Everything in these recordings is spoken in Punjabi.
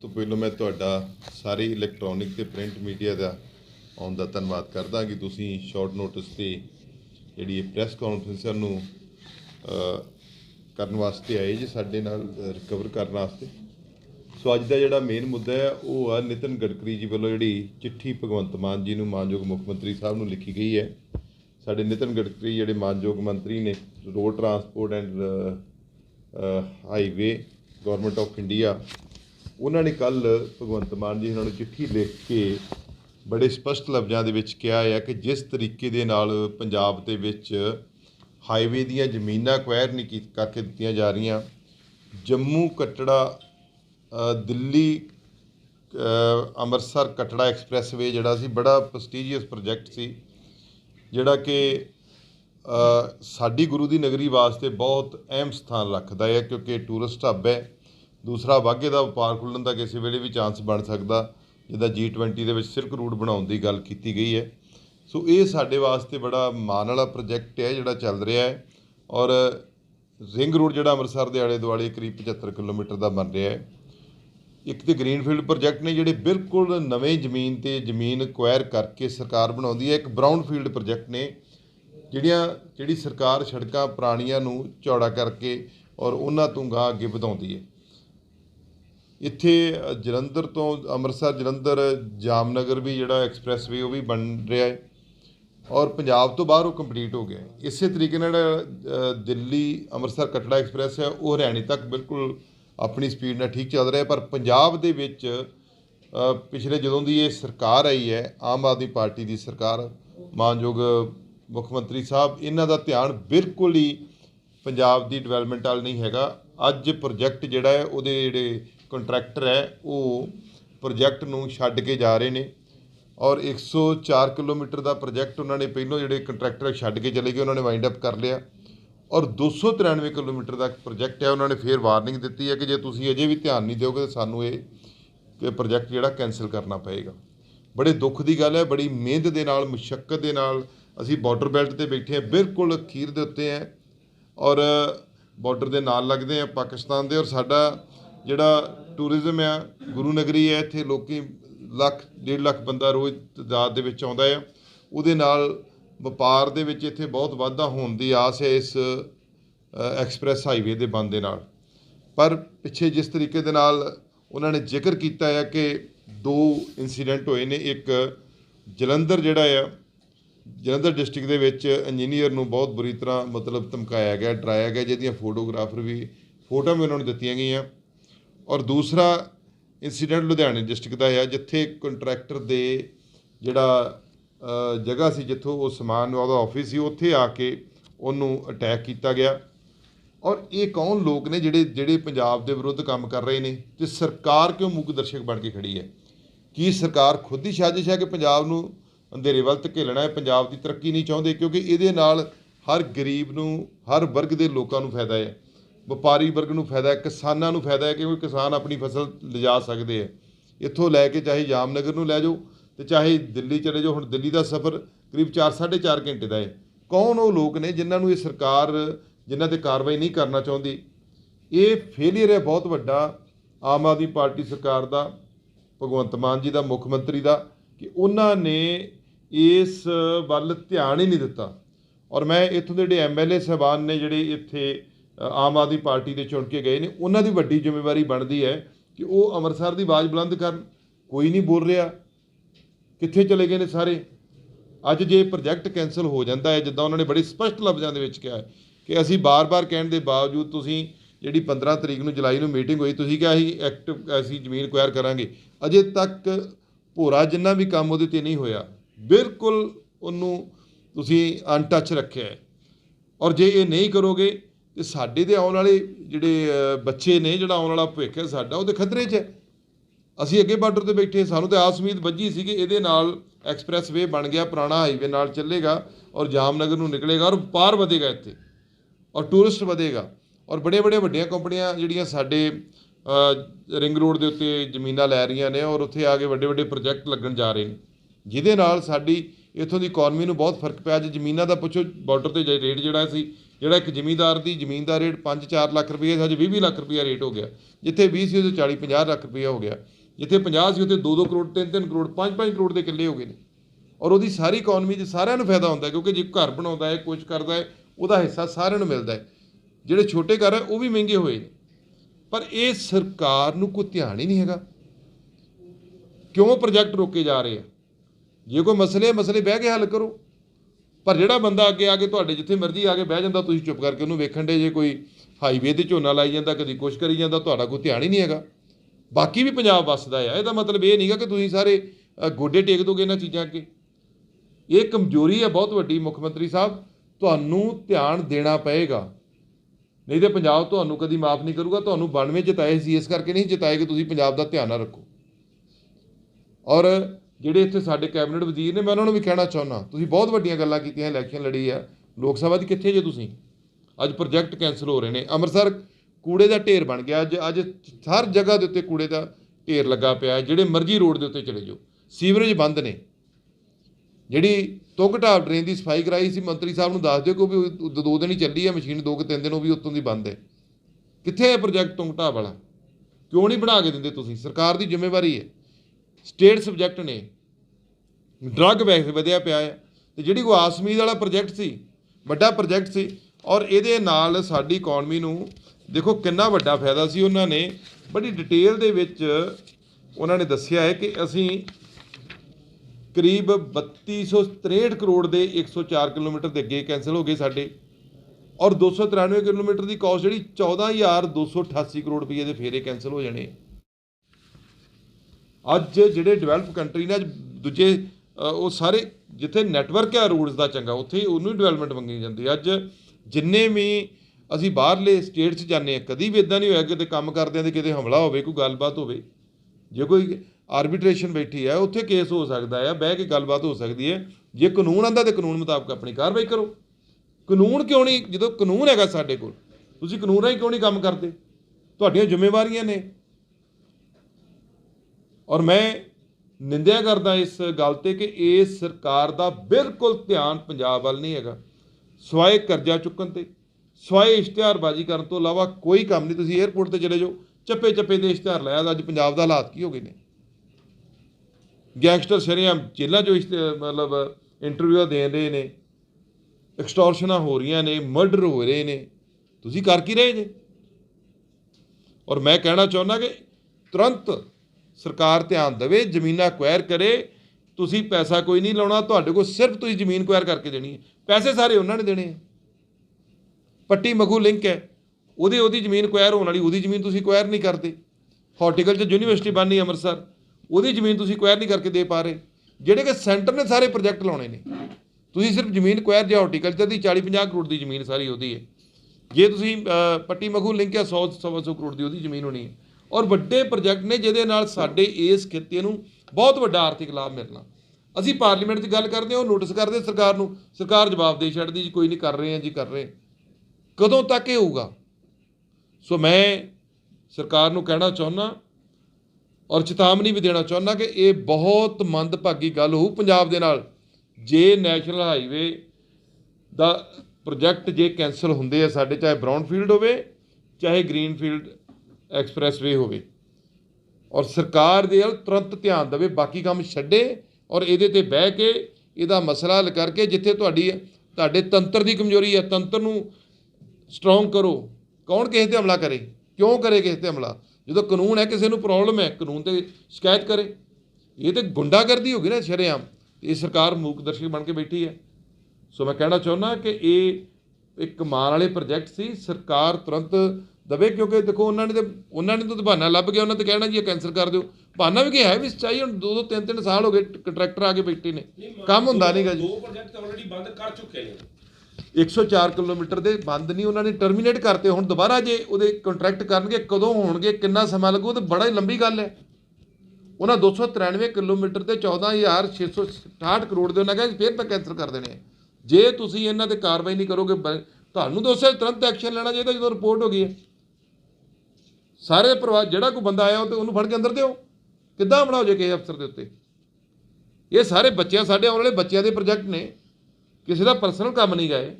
ਤੋਂ ਪਹਿਲਾਂ ਮੈਂ ਤੁਹਾਡਾ ਸਾਰੇ ਇਲੈਕਟ੍ਰੋਨਿਕ ਤੇ ਪ੍ਰਿੰਟ ਮੀਡੀਆ ਦਾ ਆਉਣ ਦਾ ਧੰਨਵਾਦ ਕਰਦਾ ਕਿ ਤੁਸੀਂ ਸ਼ਾਰਟ ਨੋਟਿਸ ਤੇ ਜਿਹੜੀ ਇਹ ਪ੍ਰੈਸ ਕਾਨਫਰੰਸ ਨੂੰ ਅ, ਕਰਨ ਵਾਸਤੇ ਆਏ ਜੀ ਸਾਡੇ ਨਾਲ ਰਿਕਵਰ ਕਰਨ ਵਾਸਤੇ। ਸੋ ਅੱਜ ਦਾ ਜਿਹੜਾ ਮੇਨ ਮੁੱਦਾ ਹੈ ਉਹ ਆ ਨਿਤਨ ਗਡਕਰੀ ਜੀ ਵੱਲੋਂ ਜਿਹੜੀ ਚਿੱਠੀ ਭਗਵੰਤ ਮਾਨ ਜੀ ਨੂੰ ਮਾਨਯੋਗ ਮੁੱਖ ਮੰਤਰੀ ਸਾਹਿਬ ਨੂੰ ਲਿਖੀ ਗਈ ਹੈ। ਸਾਡੇ ਨਿਤਨ ਗਡਕਰੀ ਜਿਹੜੇ ਮਾਨਯੋਗ ਮੰਤਰੀ ਨੇ road transport and highway government of India ਉਹਨਾਂ ਨੇ ਕੱਲ ਭਗਵੰਤ ਮਾਨ ਜੀ ਉਹਨਾਂ ਨੂੰ ਚਿੱਠੀ ਲਿਖ ਕੇ ਬੜੇ ਸਪਸ਼ਟ ਲਫ਼ਜ਼ਾਂ ਦੇ ਵਿੱਚ ਕਿਹਾ ਹੈ ਕਿ ਜਿਸ ਤਰੀਕੇ ਦੇ ਨਾਲ ਪੰਜਾਬ ਦੇ ਵਿੱਚ ਹਾਈਵੇ ਦੀਆਂ ਜ਼ਮੀਨਾਂ ਐਕਵਾਇਰ ਨਹੀਂ ਕੀ ਕਰਕੇ ਦਿੱਤੀਆਂ ਜਾ ਰਹੀਆਂ, ਜੰਮੂ ਕਟੜਾ ਦਿੱਲੀ ਅੰਮ੍ਰਿਤਸਰ ਕਟੜਾ ਐਕਸਪ੍ਰੈਸਵੇ ਜਿਹੜਾ ਸੀ, ਬੜਾ ਪ੍ਰੈਸਟੀਜੀਅਸ ਪ੍ਰੋਜੈਕਟ ਸੀ, ਜਿਹੜਾ ਕਿ ਸਾਡੀ ਗੁਰੂ ਦੀ ਨਗਰੀ ਵਾਸਤੇ ਬਹੁਤ ਅਹਿਮ ਸਥਾਨ ਰੱਖਦਾ ਹੈ ਕਿਉਂਕਿ ਟੂਰਿਸਟ ਹੱਬ ਹੈ। ਦੂਸਰਾ ਵਾਘੇ ਦਾ ਵਪਾਰ ਖੁੱਲਣ ਦਾ ਕਿਸੇ ਵੇਲੇ ਵੀ ਚਾਂਸ ਬਣ ਸਕਦਾ, ਜਿੱਦਾਂ G20 ਦੇ ਵਿੱਚ ਸਿਰਕ ਰੂਟ ਬਣਾਉਣ ਦੀ ਗੱਲ ਕੀਤੀ ਗਈ ਹੈ। ਸੋ ਇਹ ਸਾਡੇ ਵਾਸਤੇ ਬੜਾ ਮਾਣ ਵਾਲਾ ਪ੍ਰੋਜੈਕਟ ਹੈ ਜਿਹੜਾ ਚੱਲ ਰਿਹਾ ਹੈ ਔਰ ਰਿੰਗ ਰੋਡ ਜਿਹੜਾ ਅੰਮ੍ਰਿਤਸਰ ਦੇ ਆਲੇ ਦੁਆਲੇ ਕਰੀਬ 75 ਕਿਲੋਮੀਟਰ ਦਾ ਬਣ ਰਿਹਾ ਹੈ। ਇੱਕ ਤੇ ਗ੍ਰੀਨਫੀਲਡ ਪ੍ਰੋਜੈਕਟ ਨੇ ਜਿਹੜੇ ਬਿਲਕੁਲ ਨਵੇਂ ਜ਼ਮੀਨ ਤੇ ਜ਼ਮੀਨ ਐਕਵਾਇਰ ਕਰਕੇ ਸਰਕਾਰ ਬਣਾਉਂਦੀ ਹੈ, ਇੱਕ ਬਰਾਊਨ ਫੀਲਡ ਪ੍ਰੋਜੈਕਟ ਨੇ ਜਿਹੜੀਆਂ, ਜਿਹੜੀ ਸਰਕਾਰ ਸੜਕਾਂ ਪੁਰਾਣੀਆਂ ਨੂੰ ਚੌੜਾ ਕਰਕੇ ਔਰ ਉਹਨਾਂ ਤੋਂ ਗਾਂ ਅੱਗੇ ਵਧਾਉਂਦੀ ਹੈ। ਇੱਥੇ ਜਲੰਧਰ ਤੋਂ ਅੰਮ੍ਰਿਤਸਰ, ਜਲੰਧਰ, ਜਾਮਨਗਰ ਵੀ ਜਿਹੜਾ ਐਕਸਪ੍ਰੈਸਵੇ ਉਹ ਵੀ ਬਣ ਰਿਹਾ ਹੈ ਔਰ ਪੰਜਾਬ ਤੋਂ ਬਾਹਰ ਉਹ ਕੰਪਲੀਟ ਹੋ ਗਿਆ ਇਸੇ ਤਰੀਕੇ ਨਾਲ ਦਿੱਲੀ, ਅੰਮ੍ਰਿਤਸਰ, ਕਟੜਾ ਐਕਸਪ੍ਰੈਸ ਹੈ, ਉਹ ਹਰਿਆਣੇ ਤੱਕ ਬਿਲਕੁਲ ਆਪਣੀ ਸਪੀਡ ਨਾਲ ਠੀਕ ਚੱਲ ਰਿਹਾ ਪਰ ਪੰਜਾਬ ਦੇ ਵਿੱਚ ਪਿਛਲੇ ਜਦੋਂ ਦੀ ਇਹ ਸਰਕਾਰ ਆਈ ਹੈ, ਆਮ ਆਦਮੀ ਪਾਰਟੀ ਦੀ ਸਰਕਾਰ, ਮਾਨਯੋਗ ਮੁੱਖ ਮੰਤਰੀ ਸਾਹਿਬ, ਇਹਨਾਂ ਦਾ ਧਿਆਨ ਬਿਲਕੁਲ ਹੀ ਪੰਜਾਬ ਦੀ ਡਿਵੈਲਪਮੈਂਟ ਵੱਲ ਨਹੀਂ ਹੈਗਾ। ਅੱਜ ਪ੍ਰੋਜੈਕਟ ਜਿਹੜਾ ਹੈ, ਉਹਦੇ ਜਿਹੜੇ ਕੰਟਰੈਕਟਰ ਹੈ, ਉਹ ਪ੍ਰੋਜੈਕਟ ਨੂੰ ਛੱਡ ਕੇ ਜਾ ਰਹੇ ਨੇ ਔਰ 104 ਕਿਲੋਮੀਟਰ ਦਾ ਪ੍ਰੋਜੈਕਟ ਉਹਨਾਂ ਨੇ ਪਹਿਲੋਂ ਜਿਹੜੇ ਕੰਟਰੈਕਟਰ ਛੱਡ ਕੇ ਚਲੇ ਗਏ, ਉਹਨਾਂ ਨੇ ਵਾਈਂਡ ਅਪ ਕਰ ਲਿਆ ਔਰ 293 ਕਿਲੋਮੀਟਰ ਦਾ ਪ੍ਰੋਜੈਕਟ ਹੈ, ਉਹਨਾਂ ਨੇ ਫੇਰ ਵਾਰਨਿੰਗ ਦਿੱਤੀ ਹੈ ਕਿ ਜੇ ਤੁਸੀਂ ਅਜੇ ਵੀ ਧਿਆਨ ਨਹੀਂ ਦਿਓਗੇ ਤਾਂ ਸਾਨੂੰ ਇਹ ਪ੍ਰੋਜੈਕਟ ਜਿਹੜਾ ਕੈਨਸਲ ਕਰਨਾ ਪਏਗਾ। ਬੜੇ ਦੁੱਖ ਦੀ ਗੱਲ ਹੈ, ਬੜੀ ਮਿਹਨਤ ਦੇ ਨਾਲ ਮੁਸ਼ਕਲ ਦੇ ਨਾਲ ਅਸੀਂ ਬਾਰਡਰ ਬੈਲਟ ਤੇ ਬੈਠੇ ਹਾਂ, ਬਿਲਕੁਲ ਅਖੀਰ ਦੇ ਉੱਤੇ ਹੈ ਔਰ ਬਾਰਡਰ ਦੇ ਨਾਲ ਲੱਗਦੇ ਆ ਪਾਕਿਸਤਾਨ ਦੇ ਔਰ ਸਾਡਾ ਜਿਹੜਾ ਟੂਰਿਜ਼ਮ ਆ, ਗੁਰੂ ਨਗਰੀ ਹੈ ਇੱਥੇ ਲੋਕੀ ਲੱਖ, ਡੇਢ ਲੱਖ ਬੰਦਾ ਰੋਜ਼ ਤਦਾਦ ਦੇ ਵਿੱਚ ਆਉਂਦਾ ਆ। ਉਹਦੇ ਨਾਲ ਵਪਾਰ ਦੇ ਵਿੱਚ ਇੱਥੇ ਬਹੁਤ ਵਾਧਾ ਹੋਣ ਦੀ ਆਸ ਹੈ ਇਸ ਐਕਸਪ੍ਰੈਸ ਹਾਈਵੇ ਦੇ ਬੰਦ ਦੇ ਨਾਲ। ਪਰ ਪਿੱਛੇ ਜਿਸ ਤਰੀਕੇ ਦੇ ਨਾਲ ਉਹਨਾਂ ਨੇ ਜ਼ਿਕਰ ਕੀਤਾ ਹੈ ਕਿ ਦੋ ਇਨਸੀਡੈਂਟ ਹੋਏ ਨੇ। ਇੱਕ ਜਲੰਧਰ ਜਿਹੜਾ ਆ, ਜਲੰਧਰ ਡਿਸਟ੍ਰਿਕਟ ਦੇ ਵਿੱਚ ਇੰਜੀਨੀਅਰ ਨੂੰ ਬਹੁਤ ਬੁਰੀ ਤਰ੍ਹਾਂ ਮਤਲਬ ਧਮਕਾਇਆ ਗਿਆ, ਡਰਾਇਆ ਗਿਆ, ਜਿਹਦੀਆਂ ਫੋਟੋਗ੍ਰਾਫਰ ਵੀ ਫੋਟੋਆਂ ਵੀ ਉਹਨਾਂ ਨੂੰ ਦਿੱਤੀਆਂ ਗਈਆਂ। ਔਰ ਦੂਸਰਾ ਇਨਸੀਡੈਂਟ ਲੁਧਿਆਣੇ ਡਿਸਟ੍ਰਿਕਟ ਦਾ ਹੈ ਜਿੱਥੇ ਕੰਟਰੈਕਟਰ ਦੇ ਜਿਹੜਾ ਜਗ੍ਹਾ ਸੀ ਜਿੱਥੋਂ ਉਹ ਸਮਾਨ ਉਹਦਾ ਆਫਿਸ ਸੀ, ਉੱਥੇ ਆ ਕੇ ਉਹਨੂੰ ਅਟੈਕ ਕੀਤਾ ਗਿਆ। ਔਰ ਇਹ ਕੌਣ ਲੋਕ ਨੇ ਜਿਹੜੇ ਜਿਹੜੇ ਪੰਜਾਬ ਦੇ ਵਿਰੁੱਧ ਕੰਮ ਕਰ ਰਹੇ ਨੇ ਤੇ ਸਰਕਾਰ ਕਿਉਂ ਮੂਕ ਦਰਸ਼ਕ ਬਣ ਕੇ ਖੜੀ ਹੈ? ਕੀ ਸਰਕਾਰ ਖੁਦ ਹੀ ਸਾਜ਼ਿਸ਼ ਹੈ ਕਿ ਪੰਜਾਬ ਨੂੰ ਅੰਧੇਰੇ ਵੱਲ ਧਕੇਲਣਾ ਹੈ? ਪੰਜਾਬ ਦੀ ਤਰੱਕੀ ਨਹੀਂ ਚਾਹੁੰਦੇ ਕਿਉਂਕਿ ਇਹਦੇ ਨਾਲ ਹਰ ਗਰੀਬ ਨੂੰ, ਹਰ ਵਰਗ ਦੇ ਲੋਕਾਂ ਨੂੰ ਫਾਇਦਾ ਹੈ। ਵਪਾਰੀ ਵਰਗ ਨੂੰ ਫਾਇਦਾ ਹੈ, ਕਿਸਾਨਾਂ ਨੂੰ ਫਾਇਦਾ ਹੈ ਕਿ ਕਿਸਾਨ ਆਪਣੀ ਫਸਲ ਲਿਜਾ ਸਕਦੇ ਹੈ। ਇੱਥੋਂ ਲੈ ਕੇ ਚਾਹੇ ਜਾਮਨਗਰ ਨੂੰ ਲੈ ਜਾਓ ਤੇ ਚਾਹੇ ਦਿੱਲੀ ਚਲੇ ਜਾਓ, ਹੁਣ ਦਿੱਲੀ ਦਾ ਸਫ਼ਰ ਕਰੀਬ 4 4.5 ਘੰਟੇ ਦਾ ਹੈ। ਕੌਣ ਉਹ ਲੋਕ ਨੇ ਜਿਨ੍ਹਾਂ ਨੂੰ ਇਹ ਸਰਕਾਰ ਜਿਨ੍ਹਾਂ ਤੇ ਕਾਰਵਾਈ ਨਹੀਂ ਕਰਨਾ ਚਾਹੁੰਦੀ? ਇਹ ਫੇਲਿਅਰ ਹੈ ਬਹੁਤ ਵੱਡਾ। ਆਮ ਆਦਮੀ ਪਾਰਟੀ ਸਰਕਾਰ ਦਾ, ਭਗਵੰਤ ਮਾਨ ਜੀ ਦਾ, ਮੁੱਖ ਮੰਤਰੀ ਦਾ, ਕਿ ਉਹਨਾਂ ਨੇ ਇਸ ਵੱਲ ਧਿਆਨ ਹੀ ਨਹੀਂ ਦਿੱਤਾ। ਔਰ ਮੈਂ ਇੱਥੋਂ ਦੇ ਜਿਹੜੇ ਐਮਐਲਏ ਸਾਹਿਬਾਨ ਨੇ ਜਿਹੜੇ ਇੱਥੇ ਆਮ ਆਦਮੀ ਪਾਰਟੀ ਦੇ ਚੁਣ ਕੇ ਗਏ ਨੇ। ਉਹਨਾਂ ਦੀ ਵੱਡੀ ਜ਼ਿੰਮੇਵਾਰੀ ਬਣਦੀ ਹੈ ਕਿ ਉਹ ਅੰਮ੍ਰਿਤਸਰ ਦੀ ਆਵਾਜ਼ ਬੁਲੰਦ ਕਰਨ। ਕੋਈ ਨਹੀਂ ਬੋਲ ਰਿਹਾ। ਕਿੱਥੇ ਚਲੇ ਗਏ ਨੇ ਸਾਰੇ? ਅੱਜ ਜੇ ਪ੍ਰੋਜੈਕਟ ਕੈਨਸਲ ਹੋ ਜਾਂਦਾ ਹੈ, ਜਿੱਦਾਂ ਉਹਨਾਂ ਨੇ ਬੜੇ ਸਪਸ਼ਟ ਲਫ਼ਜ਼ਾਂ ਦੇ ਵਿੱਚ ਕਿਹਾ ਹੈ ਕਿ ਅਸੀਂ ਬਾਰ-ਬਾਰ ਕਹਿਣ ਦੇ ਬਾਵਜੂਦ ਤੁਸੀਂ ਜਿਹੜੀ 15 ਤਰੀਕ ਨੂੰ ਜੁਲਾਈ ਨੂੰ ਮੀਟਿੰਗ ਹੋਈ, ਤੁਸੀਂ ਕਿਹਾ ਅਸੀਂ ਐਕਟ ਅਸੀਂ ਜ਼ਮੀਨ ਕੁਆਇਰ ਕਰਾਂਗੇ। ਅਜੇ ਤੱਕ ਭੋਰਾ ਜਿੰਨਾ ਵੀ ਕੰਮ ਉਹਦੇ ਤੇ ਨਹੀਂ ਹੋਇਆ। ਬਿਲਕੁਲ ਉਹਨੂੰ ਤੁਸੀਂ ਅਨਟੱਚ ਰੱਖਿਆ ਹੈ। ਔਰ ਜੇ ਇਹ ਨਹੀਂ ਕਰੋਗੇ ਤੇ ਸਾਡੇ ਦੇ ਆਉਣ ਵਾਲੇ ਜਿਹੜੇ ਬੱਚੇ ਨੇ ਜਿਹੜਾ ਆਉਣ ਵਾਲਾ ਭਵਿੱਖ ਹੈ ਸਾਡਾ ਉਹਦੇ ਖਤਰੇ 'ਚ ਹੈ। ਅਸੀਂ ਅੱਗੇ ਬਾਰਡਰ ਤੇ ਬੈਠੇ ਸਾਨੂੰ ਤੇ ਆਸ ਉਮੀਦ ਵੱਜੀ ਸੀ ਕਿ ਇਹਦੇ ਨਾਲ ਐਕਸਪ੍ਰੈਸ ਵੇ ਬਣ ਗਿਆ, ਪੁਰਾਣਾ ਹਾਈਵੇ ਨਾਲ ਚੱਲੇਗਾ ਔਰ ਜਾਮਨਗਰ ਨੂੰ ਨਿਕਲੇਗਾ ਔਰ ਪਾਰ ਵਧੇਗਾ ਇੱਥੇ ਔਰ ਟੂਰਿਸਟ ਵਧੇਗਾ ਔਰ ਬੜੇ ਬੜੇ ਵੱਡੀਆਂ ਕੰਪਨੀਆਂ ਜਿਹੜੀਆਂ ਸਾਡੇ ਰਿੰਗ ਰੋਡ ਦੇ ਉੱਤੇ ਜ਼ਮੀਨਾਂ ਲੈ ਰਹੀਆਂ ਨੇ ਔਰ ਉੱਥੇ ਆ ਕੇ ਵੱਡੇ ਵੱਡੇ ਪ੍ਰੋਜੈਕਟ ਲੱਗਣ ਜਾ ਰਹੇ ਨੇ, ਜਿਹਦੇ ਨਾਲ ਸਾਡੀ ਇੱਥੋਂ ਦੀ ਇਕਨੋਮੀ ਨੂੰ ਬਹੁਤ ਫ਼ਰਕ ਪਿਆ। ਜੇ ਜ਼ਮੀਨਾਂ ਦਾ ਪੁੱਛੋ ਬਾਰਡਰ ਤੇ ਰੇਟ ਜਿਹੜਾ ਸੀ ਜਿਹੜਾ ਇੱਕ ਜ਼ਿਮੀਂਦਾਰ ਦੀ ਜ਼ਮੀਨ ਦਾ ਰੇਟ 5-4 ਲੱਖ ਰੁਪਏ ਸੀ ਅੱਜ 20-20 ਲੱਖ ਰੁਪਏ ਰੇਟ ਹੋ ਗਿਆ। ਜਿੱਥੇ 20 ਸੀ, ਉਹਦੇ 40-50 ਲੱਖ ਰੁਪਏ ਹੋ ਗਿਆ। ਜਿੱਥੇ 50 ਸੀ, ਉੱਥੇ 2-2 ਕਰੋੜ 3-3 ਕਰੋੜ 5-5 ਕਰੋੜ ਦੇ ਕਿੱਲੇ ਹੋ ਗਏ ਨੇ। ਔਰ ਉਹਦੀ ਸਾਰੀ ਇਕਨੋਮੀ 'ਚ ਸਾਰਿਆਂ ਨੂੰ ਫਾਇਦਾ ਹੁੰਦਾ ਕਿਉਂਕਿ ਜੇ ਘਰ ਬਣਾਉਂਦਾ ਹੈ ਕੁਝ ਕਰਦਾ ਹੈ, ਉਹਦਾ ਹਿੱਸਾ ਸਾਰਿਆਂ ਨੂੰ ਮਿਲਦਾ ਹੈ। ਜਿਹੜੇ ਛੋਟੇ ਘਰ ਹੈ, ਉਹ ਵੀ ਮਹਿੰਗੇ ਹੋਏ ਨੇ। ਪਰ ਇਹ ਸਰਕਾਰ ਨੂੰ ਕੋਈ ਧਿਆਨ ਹੀ ਨਹੀਂ ਹੈਗਾ। ਕਿਉਂ ਪ੍ਰੋਜੈਕਟ ਰੋਕੇ ਜਾ ਰਹੇ ਆ? ਜੇ ਕੋਈ ਮਸਲੇ ਮਸਲੇ ਬਹਿ ਕੇ ਹੱਲ ਕਰੋ। ਪਰ ਜਿਹੜਾ ਬੰਦਾ ਅੱਗੇ ਆ ਕੇ ਤੁਹਾਡੇ ਜਿੱਥੇ ਮਰਜ਼ੀ ਆ ਕੇ ਬਹਿ ਜਾਂਦਾ, ਤੁਸੀਂ ਚੁੱਪ ਕਰਕੇ ਉਹਨੂੰ ਵੇਖਣ ਦੇ ਜੇ ਕੋਈ ਹਾਈਵੇ ਤੇ ਝੋਨਾ ਲਾਈ ਜਾਂਦਾ, ਕਦੀ ਕੁਛ ਕਰੀ ਜਾਂਦਾ, ਤੁਹਾਡਾ ਕੋਈ ਧਿਆਨ ਹੀ ਨਹੀਂ ਹੈਗਾ। ਬਾਕੀ ਵੀ ਪੰਜਾਬ ਵੱਸਦਾ ਆ। ਇਹਦਾ ਮਤਲਬ ਇਹ ਨਹੀਂਗਾ ਕਿ ਤੁਸੀਂ ਸਾਰੇ ਗੋਡੇ ਟੇਕ ਦੋਗੇ ਇਹਨਾਂ ਚੀਜ਼ਾਂ ਅੱਗੇ। ਇਹ ਕਮਜ਼ੋਰੀ ਹੈ ਬਹੁਤ ਵੱਡੀ, ਮੁੱਖ ਮੰਤਰੀ ਸਾਹਿਬ। ਤੁਹਾਨੂੰ ਧਿਆਨ ਦੇਣਾ ਪਏਗਾ। ਨਹੀਂ ਤੇ ਪੰਜਾਬ ਤੁਹਾਨੂੰ ਕਦੀ ਮਾਫ ਨਹੀਂ ਕਰੂਗਾ। ਤੁਹਾਨੂੰ 92 ਜਿਤਾਏ ਸੀ, ਇਸ ਕਰਕੇ ਨਹੀਂ ਜਿਤਾਏ ਕਿ ਤੁਸੀਂ ਪੰਜਾਬ ਦਾ ਧਿਆਨ ਨਾ ਰੱਖੋ। ਔਰ ਜਿਹੜੇ ਇੱਥੇ ਸਾਡੇ ਕੈਬਨਿਟ ਵਜ਼ੀਰ ਨੇ, ਮੈਂ ਉਹਨਾਂ ਨੂੰ ਵੀ ਕਹਿਣਾ ਚਾਹੁੰਦਾ। ਤੁਸੀਂ ਬਹੁਤ ਵੱਡੀਆਂ ਗੱਲਾਂ ਕੀਤੀਆਂ, ਇਲੈਕਸ਼ਨ ਲੜੀ ਆ। ਲੋਕ ਸਭਾ ਦੀ ਕਿੱਥੇ ਜੇ ਤੁਸੀਂ? ਅੱਜ ਪ੍ਰੋਜੈਕਟ ਕੈਨਸਲ ਹੋ ਰਹੇ ਨੇ। ਅੰਮ੍ਰਿਤਸਰ ਕੂੜੇ ਦਾ ਢੇਰ ਬਣ ਗਿਆ। ਅੱਜ ਅੱਜ ਹਰ ਜਗ੍ਹਾ ਦੇ ਉੱਤੇ ਕੂੜੇ ਦਾ ਢੇਰ ਲੱਗਾ ਪਿਆ। ਹੈ। ਜਿਹੜੇ ਮਰਜ਼ੀ ਰੋਡ ਦੇ ਉੱਤੇ ਚਲੇ ਜਾਓ। ਸੀਵਰੇਜ ਬੰਦ ਨੇ। ਜਿਹੜੀ ਤੁਗਟਾਪ ਡਰੇਨ ਦੀ ਸਫ਼ਾਈ ਕਰਾਈ ਸੀ, ਮੰਤਰੀ ਸਾਹਿਬ ਨੂੰ ਦੱਸ ਦਿਓ ਕਿ ਦੋ ਦਿਨ ਹੀ ਚੱਲੀ ਹੈ ਮਸ਼ੀਨ, ਦੋ ਕਿ ਤਿੰਨ ਦਿਨ ਉਹ ਵੀ ਉੱਤੋਂ ਦੀ ਬੰਦ ਹੈ। ਕਿੱਥੇ ਹੈ ਪ੍ਰੋਜੈਕਟ ਤੁਗਟਾਪ ਵਾਲਾ? ਕਿਉਂ ਨਹੀਂ ਬਣਾ ਕੇ ਦਿੰਦੇ ਤੁਸੀਂ? ਸਰਕਾਰ ਦੀ ਜ਼ਿੰਮੇਵਾਰੀ ਹੈ। ਸਟੇਟ ਸਬਜੈਕਟ ਨੇ। ਡਰੱਗ ਵੈਸੇ ਵਧਿਆ ਪਿਆ ਹੈ। ਤੇ ਜਿਹੜੀ ਕੋ ਆਸਮੀਦ ਵਾਲਾ ਪ੍ਰੋਜੈਕਟ ਸੀ, ਵੱਡਾ ਪ੍ਰੋਜੈਕਟ ਸੀ, ਔਰ ਇਹਦੇ ਨਾਲ ਸਾਡੀ ਇਕਨੋਮੀ ਨੂੰ ਦੇਖੋ ਕਿੰਨਾ ਵੱਡਾ ਫਾਇਦਾ ਸੀ ਉਹਨਾਂ ਨੇ। ਬੜੀ ਡਿਟੇਲ ਦੇ ਵਿੱਚ ਉਹਨਾਂ ਨੇ ਦੱਸਿਆ ਹੈ ਕਿ ਅਸੀਂ ਕਰੀਬ 3263 ਕਰੋੜ ਦੇ 104 ਕਿਲੋਮੀਟਰ ਦੇ ਅੱਗੇ ਕੈਨਸਲ ਹੋ ਗਏ ਸਾਡੇ। ਔਰ 293 ਕਿਲੋਮੀਟਰ ਦੀ ਕਾਸਟ ਜਿਹੜੀ 14288 ਕਰੋੜ ਰੁਪਏ ਦੇ ਫੇਰੇ ਕੈਨਸਲ ਹੋ ਜਾਣੇ। ਅੱਜ ਜਿਹੜੇ ਡਿਵੈਲਪ ਕੰਟਰੀ ਨੇ, ਅੱਜ ਦੂਜੇ ਉਹ ਸਾਰੇ ਜਿੱਥੇ ਨੈਟਵਰਕ ਹੈ ਰੋਡਸ ਦਾ ਚੰਗਾ, ਉੱਥੇ ਹੀ ਉਹਨੂੰ ਹੀ ਡਿਵੈਲਪਮੈਂਟ ਮੰਗੀ ਜਾਂਦੀ ਅੱਜ ਜਿੰਨੇ ਵੀ ਅਸੀਂ ਬਾਹਰਲੇ ਸਟੇਟ 'ਚ ਜਾਂਦੇ ਹਾਂ, ਕਦੀ ਵੀ ਇਦਾਂ ਨਹੀਂ ਹੋਇਆ ਕਿਤੇ ਕੰਮ ਕਰਦਿਆਂ ਤੇ ਕਿਤੇ ਹਮਲਾ ਹੋਵੇ, ਕੋਈ ਗੱਲਬਾਤ ਹੋਵੇ, ਜੇ ਕੋਈ ਆਰਬਿਟ੍ਰੇਸ਼ਨ ਬੈਠੀ ਹੈ, ਉੱਥੇ ਕੇਸ ਹੋ ਸਕਦਾ ਹੈ, ਬਹਿ ਕੇ ਗੱਲਬਾਤ ਹੋ ਸਕਦੀ ਹੈ। ਜੇ ਕਾਨੂੰਨ ਆਂਦਾ ਤੇ ਕਾਨੂੰਨ ਮੁਤਾਬਕ ਆਪਣੀ ਕਾਰਵਾਈ ਕਰੋ। ਕਾਨੂੰਨ ਕਿਉਂ ਨਹੀਂ, ਜਦੋਂ ਕਾਨੂੰਨ ਹੈਗਾ ਸਾਡੇ ਕੋਲ, ਤੁਸੀਂ ਕਾਨੂੰਨ ਰਾਹੀਂ ਕਿਉਂ ਨਹੀਂ ਕੰਮ ਕਰਦੇ? ਤੁਹਾਡੀਆਂ ਜ਼ਿੰਮੇਵਾਰੀਆਂ ਨੇ। ਔਰ ਮੈਂ ਨਿੰਦਿਆ ਕਰਦਾ ਇਸ ਗੱਲ ਤੇ ਕਿ ਇਸ ਸਰਕਾਰ ਦਾ ਬਿਲਕੁਲ ਧਿਆਨ ਪੰਜਾਬ ਵੱਲ ਨਹੀਂ ਹੈਗਾ। ਸਵਾਏ ਕਰਜ਼ਾ ਚੁੱਕਣ ਤੇ, ਸਵਾਏ ਇਸ਼ਤਿਹਾਰਬਾਜ਼ੀ ਕਰਨ ਤੋਂ ਇਲਾਵਾ ਕੋਈ ਕੰਮ ਨਹੀਂ। ਤੁਸੀਂ 에ਅਰਪੋਰਟ ਤੇ ਚਲੇ ਜਾਓ ਚੱਪੇ ਚੱਪੇ ਦੇ ਇਸ਼ਤਿਹਾਰ ਲਾਇਆ ਅੱਜ ਪੰਜਾਬ ਦਾ ਹਾਲਾਤ ਕੀ ਹੋ ਗਏ ਨੇ? ਗੈਂਗਸਟਰ ਸ਼ਰੇਆਮ ਜੇਲ੍ਹਾਂ 'ਚੋਂ ਇਸ਼ਤ- ਮਤਲਬ ਇੰਟਰਵਿਊ ਦੇ ਰਹੇ ਨੇ ਐਕਸਟੋਰਸ਼ਨਾਂ ਹੋ ਰਹੀਆਂ ਨੇ ਮਰਡਰ ਹੋ ਰਹੇ ਨੇ। ਤੁਸੀਂ ਕਰ ਕੀ ਰਹੇ ਜੇ? ਔਰ ਮੈਂ ਕਹਿਣਾ ਚਾਹੁੰਦਾ ਕਿ ਤੁਰੰਤ ਸਰਕਾਰ ਧਿਆਨ ਦੇਵੇ, ਜ਼ਮੀਨਾਂ ਅਕਵਾਇਰ ਕਰੇ, ਤੁਸੀਂ ਪੈਸਾ ਕੋਈ ਨਹੀਂ ਲਾਉਣਾ, ਤੁਹਾਡੇ ਕੋਲ ਸਿਰਫ ਤੁਸੀਂ ਜ਼ਮੀਨ ਅਕਵਾਇਰ ਕਰਕੇ ਦੇਣੀ ਹੈ। ਪੈਸੇ ਸਾਰੇ ਉਹਨਾਂ ਨੇ ਦੇਣੇ ਆ। ਪੱਟੀ ਮਗੂ ਲਿੰਕ ਹੈ। ਉਹਦੀ ਉਹਦੀ ਜ਼ਮੀਨ ਅਕਵਾਇਰ ਹੋਣ ਵਾਲੀ, ਉਹਦੀ ਜ਼ਮੀਨ ਤੁਸੀਂ ਅਕਵਾਇਰ ਨਹੀਂ ਕਰਦੇ। ਹਾਰਟੀਕਲਚਰ ਯੂਨੀਵਰਸਿਟੀ ਬਣਨੀ ਅੰਮ੍ਰਿਤਸਰ। ਉਹਦੀ ਜ਼ਮੀਨ ਤੁਸੀਂ ਅਕਵਾਇਰ ਨਹੀਂ ਕਰਕੇ ਦੇ ਪਾ ਰਹੇ। ਜਿਹੜੇ ਕਿ ਸੈਂਟਰ ਨੇ ਸਾਰੇ ਪ੍ਰੋਜੈਕਟ ਲਾਉਣੇ ਨੇ। ਤੁਸੀਂ ਸਿਰਫ ਜ਼ਮੀਨ ਅਕਵਾਇਰ ਜਾਂ ਹਾਰਟੀਕਲਚਰ ਦੀ 40 50 ਕਰੋੜ ਦੀ ਜ਼ਮੀਨ ਸਾਰੀ ਉਹਦੀ ਹੈ। ਜੇ ਤੁਸੀਂ ਪੱਟੀ ਮਖੂ ਲਿੰਕ ਹੈ 100 ਸਵਾ ਸੌ ਕਰੋੜ ਦੀ ਉਹਦੀ ਜ਼ਮੀਨ ਹੋਣੀ ਹੈ। ਔਰ ਵੱਡੇ ਪ੍ਰੋਜੈਕਟ ਨੇ ਜਿਹਦੇ ਨਾਲ ਸਾਡੇ ਇਸ ਖਿੱਤੇ ਨੂੰ ਬਹੁਤ ਵੱਡਾ ਆਰਥਿਕ ਲਾਭ ਮਿਲਣਾ। ਅਸੀਂ ਪਾਰਲੀਮੈਂਟ 'ਚ ਗੱਲ ਕਰਦੇ ਹਾਂ, ਉਹ ਨੋਟਿਸ ਕਰਦੇ ਸਰਕਾਰ ਨੂੰ, ਸਰਕਾਰ ਜਵਾਬ ਦੇ ਛੱਡਦੀ ਜੀ, ਕੋਈ ਨਹੀਂ ਕਰ ਰਹੇ ਹਾਂ ਜੀ, ਕਰ ਰਹੇ ਕਦੋਂ ਤੱਕ ਇਹ ਹੋਊਗਾ? ਸੋ ਮੈਂ ਸਰਕਾਰ ਨੂੰ ਕਹਿਣਾ ਚਾਹੁੰਦਾ ਔਰ ਚੇਤਾਵਨੀ ਵੀ ਦੇਣਾ ਚਾਹੁੰਦਾ ਕਿ ਇਹ ਬਹੁਤ ਮੰਦਭਾਗੀ ਗੱਲ ਹੋਊ ਪੰਜਾਬ ਦੇ ਨਾਲ। ਜੇ ਨੈਸ਼ਨਲ ਹਾਈਵੇ ਦਾ ਪ੍ਰੋਜੈਕਟ ਜੇ ਕੈਨਸਲ ਹੁੰਦੇ ਆ ਸਾਡੇ, ਚਾਹੇ ਬ੍ਰਾਊਨਫੀਲਡ ਹੋਵੇ, ਚਾਹੇ ਗ੍ਰੀਨਫੀਲਡ ਐਕਸਪ੍ਰੈਸਵੇ ਹੋਵੇ। ਔਰ ਸਰਕਾਰ ਦੇ ਵੱਲ ਤੁਰੰਤ ਧਿਆਨ ਦੇਵੇ, ਬਾਕੀ ਕੰਮ ਛੱਡੇ ਔਰ ਇਹਦੇ ਤੇ ਬਹਿ ਕੇ ਇਹਦਾ ਮਸਲਾ ਹੱਲ ਕਰਕੇ ਜਿੱਥੇ ਤੁਹਾਡੀ, ਤੁਹਾਡੇ ਤੰਤਰ ਦੀ ਕਮਜ਼ੋਰੀ ਹੈ, ਤੰਤਰ ਨੂੰ ਸਟਰੋਂਗ ਕਰੋ। ਕੌਣ ਕਿਸੇ ਤੇ ਹਮਲਾ ਕਰੇ? ਕਿਉਂ ਕਰੇ ਕਿਸੇ ਤੇ ਹਮਲਾ? ਜਦੋਂ ਕਾਨੂੰਨ ਹੈ, ਕਿਸੇ ਨੂੰ ਪ੍ਰੋਬਲਮ ਹੈ, ਕਾਨੂੰਨ ਤੇ ਸ਼ਿਕਾਇਤ ਕਰੇ। ਇਹ ਤੇ ਗੁੰਡਾਗਰਦੀ ਹੋ ਗਈ ਨਾ, ਸ਼ਰੇਆਮ। ਇਹ ਸਰਕਾਰ ਮੂਕ ਦਰਸ਼ਕ ਬਣ ਕੇ ਬੈਠੀ ਹੈ। ਸੋ ਮੈਂ ਕਹਿਣਾ ਚਾਹੁੰਦਾ ਕਿ ਇਹ ਇੱਕ ਮਾਣ ਵਾਲੇ ਪ੍ਰੋਜੈਕਟ ਸੀ। ਸਰਕਾਰ ਤੁਰੰਤ ਦਵੇ ਕਿਉਂਕਿ ਦੇਖੋ ਉਹਨਾਂ ਨੇ ਤੇ ਉਹਨਾਂ ਨੇ ਤਾਂ ਬਹਾਨਾ ਲੱਭ ਗਿਆ ਉਹਨਾਂ ਤੇ ਕਹਿਣਾ ਜੀ ਇਹ ਕੈਂਸਲ ਕਰ ਦਿਓ। ਬਹਾਨਾ ਵੀ ਕੀ ਹੈ ਵੀ ਸੱਚਾਈ ਹੁਣ ਦੋ ਦੋ ਤਿੰਨ ਤਿੰਨ ਸਾਲ ਹੋ ਗਏ ਕੰਟਰੈਕਟਰ ਆ ਕੇ ਬੈਠੇ ਨੇ। ਕੰਮ ਹੁੰਦਾ ਨਹੀਂਗਾ ਜੀ। ਦੋ ਪ੍ਰੋਜੈਕਟ ਆਲਰੇਡੀ ਬੰਦ ਕਰ ਚੁੱਕੇ ਨੇ। 104 ਕਿਲੋਮੀਟਰ ਦੇ ਬੰਦ ਨਹੀਂ ਉਹਨਾਂ ਨੇ ਟਰਮੀਨੇਟ ਕਰਤੇ ਹੁਣ ਦੁਬਾਰਾ ਜੇ ਉਹਦੇ ਕੰਟਰੈਕਟ ਕਰਨਗੇ ਕਦੋਂ ਹੋਣਗੇ ਕਿੰਨਾ ਸਮਾਂ ਲੱਗੂ ਤੇ ਬੜਾ ਹੀ ਲੰਬੀ ਗੱਲ ਹੈ। ਉਹਨਾਂ 293 ਕਿਲੋਮੀਟਰ ਤੇ 14668 ਕਰੋੜ ਦੇ ਉਹਨਾਂ ਕਹਿੰਦੇ ਫਿਰ ਤਾਂ ਕੈਂਸਲ ਕਰ ਦੇਣੇ। ਜੇ ਤੁਸੀਂ ਇਹਨਾਂ ਤੇ ਕਾਰਵਾਈ ਨਹੀਂ ਕਰੋਗੇ ਤੁਹਾਨੂੰ ਤਾਂ ਉਸੇ ਤੁਰੰਤ ਐਕਸ਼ਨ ਲੈਣਾ ਚਾਹੀਦਾ ਜਦੋਂ ਰਿਪੋਰਟ ਹੋ ਗਈ ਹੈ। ਸਾਰੇ ਪਰਿਵਾਰ ਜਿਹੜਾ ਕੋਈ ਬੰਦਾ ਆਇਆ ਉਹ ਤੇ ਉਹਨੂੰ ਫੜ ਕੇ ਅੰਦਰ ਦਿਓ। ਕਿੱਦਾਂ ਹਮਲਾ ਹੋ ਜਾਏ ਕਿਸੇ ਅਫਸਰ ਦੇ ਉੱਤੇ? ਇਹ ਸਾਰੇ ਬੱਚਿਆਂ ਸਾਡੇ ਆਉਣ ਵਾਲੇ ਬੱਚਿਆਂ ਦੇ ਪ੍ਰੋਜੈਕਟ ਨੇ। ਕਿਸੇ ਦਾ ਪਰਸਨਲ ਕੰਮ ਨਹੀਂ ਗਏ